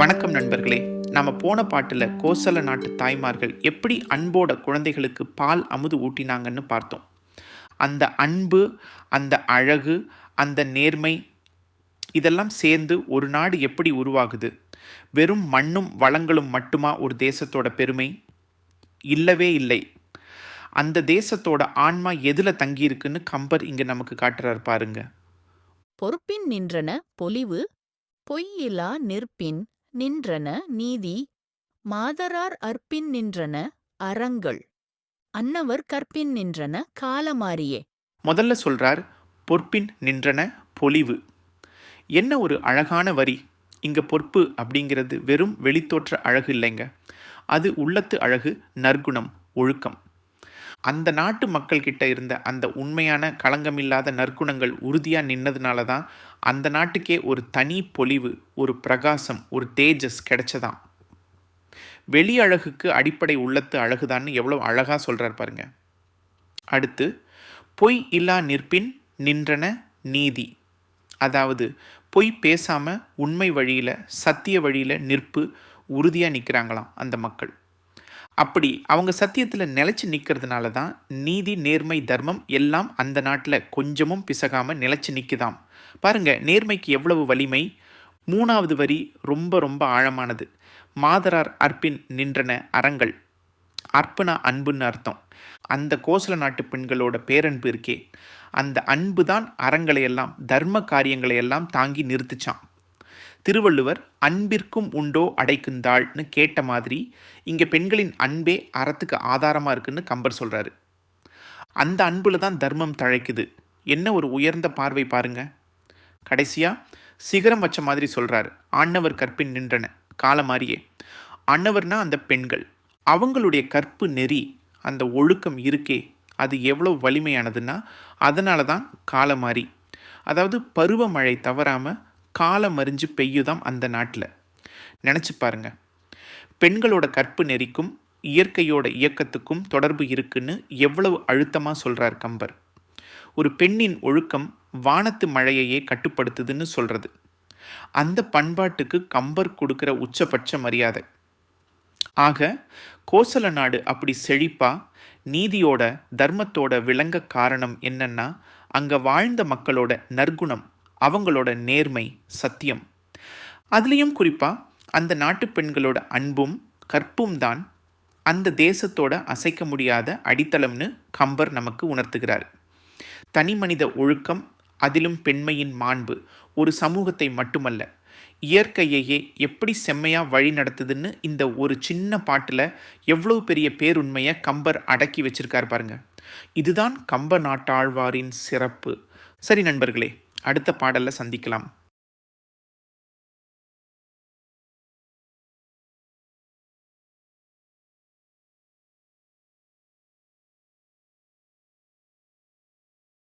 வணக்கம் நண்பர்களே. நம்ம போன பாட்டில் கோசல நாட்டு தாய்மார்கள் எப்படி அன்போட குழந்தைகளுக்கு பால் அமுது ஊட்டினாங்கன்னு பார்த்தோம். அந்த அன்பு அந்த அழகு அந்த நேர்மை இதெல்லாம் சேர்ந்து ஒரு நாடு எப்படி உருவாகுது? வெறும் மண்ணும் வளங்களும் மட்டுமா ஒரு தேசத்தோட பெருமை? இல்லவே இல்லை. அந்த தேசத்தோட ஆன்மா எதில் தங்கியிருக்குன்னு கம்பர் இங்கே நமக்கு காட்டுறாரு பாருங்க. பொறுப்பின் நின்றன பொலிவு பொய்யிலா நிற்பின் நின்றன நீதி மாதரார் அற்பின் நின்றன அறங்கள். அன்னவர் கற்பின் நின்றன காலமாரியே முதல்ல சொல்றார் பொற்பின் நின்றன பொலிவு. என்ன ஒரு அழகான வரி. இங்க பொற்பு அப்படிங்கிறது வெறும் வெளித்தோற்ற அழகு இல்லைங்க. அது உள்ளத்து அழகு நற்குணம் ஒழுக்கம். அந்த நாட்டு மக்கள்கிட்ட இருந்த அந்த உண்மையான களங்கமில்லாத நற்குணங்கள் உறுதியாக நின்னதுனால தான் அந்த நாட்டுக்கே ஒரு தனி பொலிவு ஒரு பிரகாசம் ஒரு தேஜஸ் கிடைச்சதாம். வெளி அழகுக்கு அடிப்படை உள்ளத்து அழகுதான்னு எவ்வளோ அழகாக சொல்கிறார் பாருங்க. அடுத்து பொய் இல்லா நிற்பின் நின்றன நீதி. அதாவது பொய் பேசாமல் உண்மை வழியில் சத்திய வழியில் நிற்பு உறுதியாக நிற்கிறாங்களாம் அந்த மக்கள். அப்படி அவங்க சத்தியத்தில் நிலைச்சு நிற்கிறதுனால தான் நீதி நேர்மை தர்மம் எல்லாம் அந்த நாட்டில் கொஞ்சமும் பிசகாமல் நிலைச்சு நிற்குதாம் பாருங்க நேர்மைக்கு எவ்வளவு வலிமை? மூணாவது வரி ரொம்ப ரொம்ப ஆழமானது. மாதரார் அற்பின் நின்றன அறங்கள். அர்ப்பண அன்புன்னு அர்த்தம். அந்த கோசல நாட்டு பெண்களோட பேரன்பு இருக்கே. அந்த அன்பு தான் அறங்களை எல்லாம் தர்ம காரியங்களை எல்லாம் தாங்கி நிறுத்துச்சான் திருவள்ளுவர் அன்பிற்கும் உண்டோ அடைக்குந்தாள்னு கேட்ட மாதிரி இங்கே பெண்களின் அன்பே அறத்துக்கு ஆதாரமாக இருக்குன்னு கம்பர் சொல்கிறாரு அந்த அன்பில் தான் தர்மம் தழைக்குது. என்ன ஒரு உயர்ந்த பார்வை பாருங்க. கடைசியாக சிகரம் வச்ச மாதிரி சொல்கிறாரு ஆண்டவர் கற்பின் நின்றன. கால மாதிரியே ஆண்டவர்னா அந்த பெண்கள். அவங்களுடைய கற்பு நெறி அந்த ஒழுக்கம் இருக்கே. அது எவ்வளோ வலிமையானதுன்னா அதனால தான் காலமாரி அதாவது பருவமழை தவறாமல் காலம் அறிஞ்சு பெய்யுதாம் அந்த நாட்டில். நினச்சி பாருங்க. பெண்களோட கற்பு நெறிக்கும் இயற்கையோட இயக்கத்துக்கும் தொடர்பு இருக்குன்னு எவ்வளவு அழுத்தமாக சொல்கிறார் கம்பர். ஒரு பெண்ணின் ஒழுக்கம் வானத்து மழையையே கட்டுப்படுத்துதுன்னு சொல்கிறது அந்த பண்பாட்டுக்கு கம்பர் கொடுக்குற உச்சபட்ச மரியாதை. ஆக கோசல நாடு அப்படி செழிப்பா நீதியோட தர்மத்தோட விளங்க காரணம் என்னன்னா அங்கே வாழ்ந்த மக்களோட நற்குணம் அவங்களோட நேர்மை சத்தியம். அதுலேயும் குறிப்பாக அந்த நாட்டு பெண்களோட அன்பும் கற்பும் தான் அந்த தேசத்தோட அசைக்க முடியாத அடித்தளம்னு கம்பர் நமக்கு உணர்த்துகிறார். தனி மனித ஒழுக்கம் அதிலும் பெண்மையின் மாண்பு ஒரு சமூகத்தை மட்டுமல்ல இயற்கையையே எப்படி செம்மையாக வழி நடத்துதுன்னு இந்த ஒரு சின்ன பாட்டில் எவ்வளோ பெரிய பேருண்மையை கம்பர் அடக்கி வச்சிருக்கார் பாருங்க. இதுதான் கம்ப நாட்டாழ்வாரின் சிறப்பு. சரி நண்பர்களே அடுத்த பாடலில் சந்திக்கலாம்.